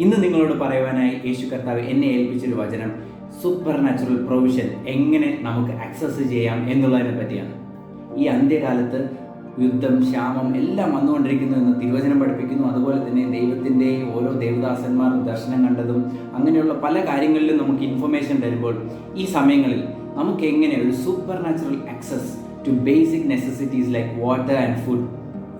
ഇന്ന് നിങ്ങളോട് പറയുവാനായി യേശു കർത്താവ് എന്നെ ഏൽപ്പിച്ചൊരു വചനം സൂപ്പർ നാച്ചുറൽ പ്രൊവിഷൻ എങ്ങനെ നമുക്ക് ആക്സസ് ചെയ്യാം എന്നുള്ളതിനെ പറ്റിയാണ്. ഈ അന്ത്യകാലത്ത് യുദ്ധം ക്ഷാമം എല്ലാം വന്നുകൊണ്ടിരിക്കുന്നു എന്ന് തിരുവചനം പഠിപ്പിക്കുന്നു. അതുപോലെ തന്നെ ദൈവത്തിന്റെ ഓരോ ദേവദാസന്മാർ ദർശനം കണ്ടതും അങ്ങനെയുള്ള പല കാര്യങ്ങളിലും നമുക്ക് ഇൻഫർമേഷൻ തരുമ്പോൾ ഈ സമയങ്ങളിൽ നമുക്ക് എങ്ങനെ ഒരു super natural access to basic necessities like water and food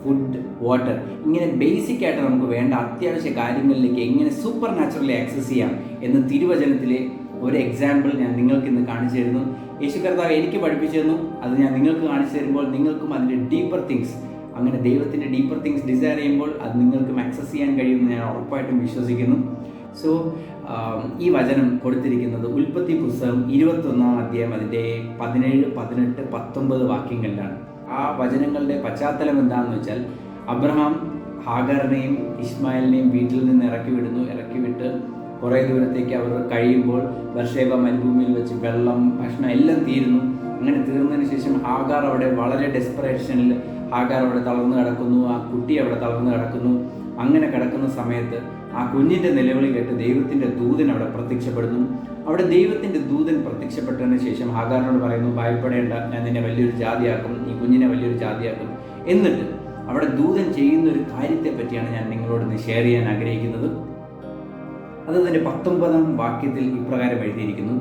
food water ഇങ്ങനെ ബേസിക് ആയിട്ട് നമുക്ക് വേണ്ട അത്യാവശ്യ കാര്യങ്ങളിലേക്ക് എങ്ങനെ സൂപ്പർ നാച്ചുറലി ആക്സസ് ചെയ്യാം എന്ന് തിരുവചനത്തിലെ ഒരു എക്സാമ്പിൾ ഞാൻ നിങ്ങൾക്ക് ഇന്ന് കാണിച്ചു തരുന്നു. യേശു കർത്താവ് എനിക്ക് പഠിപ്പിച്ചു തന്നു. അത് ഞാൻ നിങ്ങൾക്ക് കാണിച്ചു തരുമ്പോൾ നിങ്ങൾക്കും അതിന്റെ ഡീപ്പർ തിങ്സ് അങ്ങനെ ദൈവത്തിന്റെ ഡീപ്പർ തിങ്സ് ഡിസയർ ചെയ്യുമ്പോൾ അത് നിങ്ങൾക്കും ആക്സസ് ചെയ്യാൻ കഴിയുമെന്ന് ഞാൻ ഉറപ്പായിട്ടും വിശ്വസിക്കുന്നു. സോ ഈ വചനം കൊടുത്തിരിക്കുന്നത് ഉൽപ്പത്തി പുസ്തകം ഇരുപത്തൊന്നാം അധ്യായം അതിന്റെ പതിനേഴ് പതിനെട്ട് പത്തൊമ്പത് വാക്യങ്ങളിലാണ്. ആ വചനങ്ങളുടെ പശ്ചാത്തലം എന്താണെന്ന് വെച്ചാൽ അബ്രഹാം ഹാഗറിനെയും ഇസ്മായിലിനെയും വീട്ടിൽ നിന്ന് ഇറക്കി വിടുന്നു. ഇറക്കി വിട്ട് കുറേ ദൂരത്തേക്ക് അവർ കഴിയുമ്പോൾ ബർഷേബ മരുഭൂമിയിൽ വെച്ച് വെള്ളം ഭക്ഷണം എല്ലാം തീരുന്നു. അങ്ങനെ തീർന്നതിന് ശേഷം ഹാഗാർ അവിടെ വളരെ ഡെസ്പറേഷനിൽ ഹാഗാർ അവിടെ തളർന്നു കിടക്കുന്നു. ആ കുട്ടി അവിടെ തളർന്നു കിടക്കുന്നു. അങ്ങനെ കിടക്കുന്ന സമയത്ത് ആ കുഞ്ഞിന്റെ നിലവിളി കേട്ട് ദൈവത്തിന്റെ ദൂതൻ അവിടെ പ്രത്യക്ഷപ്പെടുന്നു. അവിടെ ദൈവത്തിന്റെ ദൂതൻ പ്രത്യക്ഷപ്പെട്ടതിന് ശേഷം ഹാഗാറിനോട് പറയുന്നു ഭയപ്പെടേണ്ട ഞാൻ നിന്നെ വലിയൊരു ജാതിയാക്കും ഈ കുഞ്ഞിനെ വലിയൊരു ജാതിയാക്കും. എന്നിട്ട് അവിടെ ദൂതൻ ചെയ്യുന്ന ഒരു കാര്യത്തെ പറ്റിയാണ് ഞാൻ നിങ്ങളോട് ഷെയർ ചെയ്യാൻ ആഗ്രഹിക്കുന്നത്. അത് അതിന്റെ പത്തൊമ്പതാം വാക്യത്തിൽ ഇപ്രകാരം എഴുതിയിരിക്കുന്നു.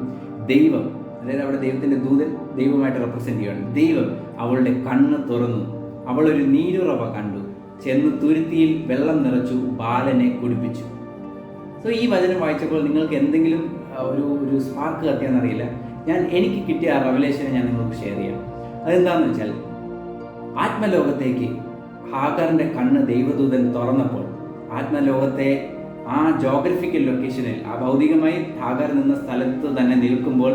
ദൈവം അതായത് അവിടെ ദൈവത്തിന്റെ ദൂതൻ ദൈവമായിട്ട് റെപ്രസെന്റ് ചെയ്യുകയാണ്. ദൈവം അവളുടെ കണ്ണ് തുറന്നു. അവൾ ഒരു നീരുറവ കണ്ടു. ചെന്ന് തുരുത്തിയിൽ വെള്ളം നിറച്ചു ബാലനെ കുടിപ്പിച്ചു. സോ ഈ വചനം വായിച്ചപ്പോൾ നിങ്ങൾക്ക് എന്തെങ്കിലും ഒരു ഒരു സ്പാർക്ക് കത്തിയാന്നറിയില്ല ഞാൻ എനിക്ക് കിട്ടിയ ആ റവലേഷനെ ഞാൻ നിങ്ങൾക്ക് ഷെയർ ചെയ്യാം. അതെന്താണെന്ന് വെച്ചാൽ ആത്മലോകത്തേക്ക് ഹാഗറിന്റെ കണ്ണ് ദൈവദൂതൻ തുറന്നപ്പോൾ ആത്മലോകത്തെ ആ ജോഗ്രഫിക്കൽ ലൊക്കേഷനിൽ ആ ഭൗതികമായി ഹാഗർ നിന്ന സ്ഥലത്ത് തന്നെ നിൽക്കുമ്പോൾ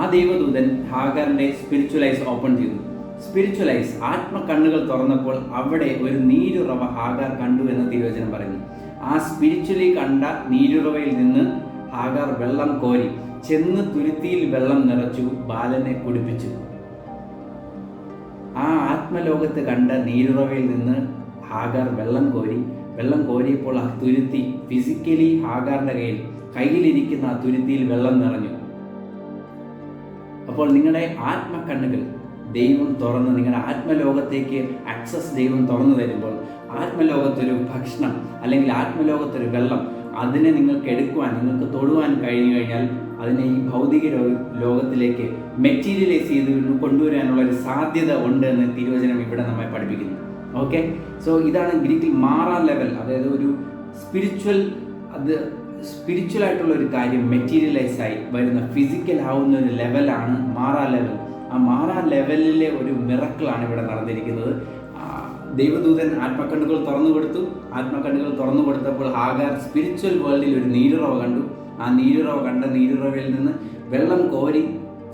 ആ ദൈവദൂതൻ ഹാഗറിന്റെ സ്പിരിച്വലൈസ് ഓപ്പൺ ചെയ്തു. സ്പിരിച്വലൈസ് ആത്മകണ്ണുകൾ തുറന്നപ്പോൾ അവിടെ ഒരു നീരുറവ ഹാഗാർ കണ്ടു എന്ന് തിരുവചനം പറയുന്നു. ആ സ്പിരിച്വലി കണ്ട നീരുറവയിൽ നിന്ന് ഹാഗാർ വെള്ളം കോരി ചെന്ന് തുരുത്തിയിൽ വെള്ളം നിറച്ചു ബാലനെ കുടിപ്പിച്ചു. ആ ആത്മലോകത്ത് കണ്ട നീരുറവയിൽ നിന്ന് ഹാഗാർ വെള്ളം കോരി വെള്ളം കോരിയപ്പോൾ ആ തുരുത്തി ഫിസിക്കലി ഹാഗാറിന്റെ കയ്യിൽ കയ്യിലിരിക്കുന്ന ആ തുരുത്തിയിൽ വെള്ളം നിറഞ്ഞു. അപ്പോൾ നിങ്ങളുടെ ആത്മക്കണ്ണുകൾ ദൈവം തുറന്ന് നിങ്ങളുടെ ആത്മലോകത്തേക്ക് ആക്സസ് ദൈവം തുറന്നു തരുമ്പോൾ ആത്മലോകത്തൊരു ഭക്ഷണം അല്ലെങ്കിൽ ആത്മലോകത്തൊരു വെള്ളം അതിനെ നിങ്ങൾക്ക് എടുക്കുവാൻ നിങ്ങൾക്ക് തൊടുവാൻ കഴിഞ്ഞു കഴിഞ്ഞാൽ അതിനെ ഈ ഭൗതിക ലോകത്തിലേക്ക് മെറ്റീരിയലൈസ് ചെയ്ത് കൊണ്ടുവരാനുള്ള ഒരു സാധ്യത ഉണ്ട് എന്ന് തിരുവചനം ഇവിടെ നമ്മെ പഠിപ്പിക്കുന്നു. ഓക്കെ സോ ഇതാണ് ഗ്രീക്കിൽ മാറാ ലെവൽ അതായത് ഒരു സ്പിരിച്വൽ അത് സ്പിരിച്വൽ ആയിട്ടുള്ള ഒരു കാര്യം മെറ്റീരിയലൈസ് ആയി വരുന്ന ഫിസിക്കൽ ആവുന്ന ഒരു ലെവലാണ് മാറാ ലെവൽ ആ മാറാ ലെവലിലെ ഒരു മിറക്കിളാണ് ഇവിടെ നടന്നിരിക്കുന്നത്. ദൈവദൂതൻ ആത്മക്കണ്ണുകൾ തുറന്നു കൊടുത്തു. ആത്മക്കണ്ണുകൾ തുറന്നു കൊടുത്തപ്പോൾ ആകാർ സ്പിരിച്വൽ വേൾഡിൽ ഒരു നീരുറവ കണ്ടു. ആ നീരുറവ കണ്ട നീരുറവയിൽ നിന്ന് വെള്ളം കോരി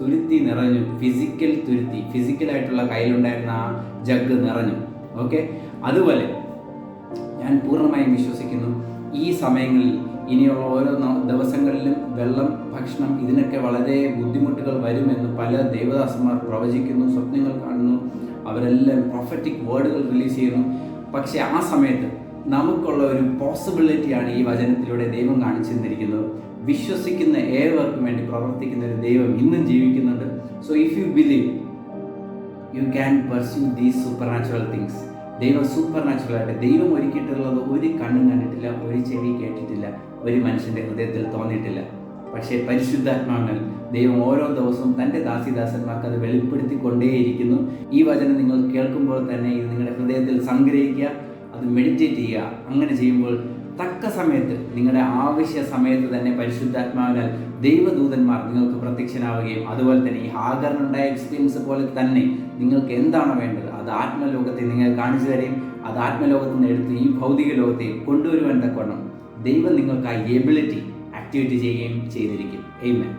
തുരുത്തി നിറഞ്ഞു. ഫിസിക്കൽ തുരുത്തി. ഫിസിക്കലായിട്ടുള്ള കയ്യിലുണ്ടായിരുന്ന ആ ജഗ് നിറഞ്ഞു. ഓക്കെ അതുപോലെ ഞാൻ പൂർണമായും വിശ്വസിക്കുന്നു. ഈ സമയങ്ങളിൽ ഇനിയുള്ള ഓരോ ദിവസങ്ങളിലും വെള്ളം ഭക്ഷണം ഇതിനൊക്കെ വളരെ ബുദ്ധിമുട്ടുകൾ വരുമെന്ന് പല ദേവദാസന്മാർ പ്രവചിക്കുന്നു. സ്വപ്നങ്ങൾ കാണുന്നു. അവരെല്ലാം പ്രൊഫറ്റിക് വേർഡുകൾ റിലീസ് ചെയ്യുന്നു. പക്ഷേ ആ സമയത്ത് നമുക്കുള്ള ഒരു പോസിബിലിറ്റിയാണ് ഈ വചനത്തിലൂടെ ദൈവം കാണിച്ചു തന്നിരിക്കുന്നത്. വിശ്വസിക്കുന്ന ഏവർക്കും വേണ്ടി പ്രവർത്തിക്കുന്ന ഒരു ദൈവം ഇന്നും ജീവിക്കുന്നുണ്ട്. So if you believe you can pursue these super natural things ദൈവം സൂപ്പർ നാച്ചുറൽ ആയിട്ട് ദൈവം ഒരുക്കിയിട്ടുള്ളത് ഒരു കണ്ണും കണ്ടിട്ടില്ല ഒരു ചെവി കേട്ടിട്ടില്ല ഒരു മനുഷ്യന്റെ ഹൃദയത്തിൽ തോന്നിയിട്ടില്ല. പക്ഷേ പരിശുദ്ധാത്മാവിനാൽ ദൈവം ഓരോ ദിവസവും തന്റെ ദാസിദാസന്മാർക്ക് അത് വെളിപ്പെടുത്തിക്കൊണ്ടേയിരിക്കുന്നു. ഈ വചനം നിങ്ങൾ കേൾക്കുമ്പോൾ തന്നെ ഇത് നിങ്ങളുടെ ഹൃദയത്തിൽ സംഗ്രഹിക്കുക അത് മെഡിറ്റേറ്റ് ചെയ്യുക. അങ്ങനെ ചെയ്യുമ്പോൾ തക്ക സമയത്ത് നിങ്ങളുടെ ആവശ്യ സമയത്ത് തന്നെ പരിശുദ്ധാത്മാവിനാൽ ദൈവദൂതന്മാർ നിങ്ങൾക്ക് പ്രത്യക്ഷനാവുകയും അതുപോലെ തന്നെ ഈ ഹാഗറിനുണ്ടായ എക്സ്പീരിയൻസ് പോലെ തന്നെ നിങ്ങൾക്ക് എന്താണ് വേണ്ടത് അത് ആത്മലോകത്തെ നിങ്ങൾ കാണിച്ചു തരെയും അത് ആത്മലോകത്ത് നിന്ന് എടുത്ത് ഈ ഭൗതിക ലോകത്തെ കൊണ്ടുവരുവാൻ തക്കവണ്ണം ദൈവം നിങ്ങൾക്ക് ആ എബിലിറ്റി ആക്ടിവേറ്റ് ചെയ്യുകയും ചെയ്തിരിക്കും. എയ്മൻ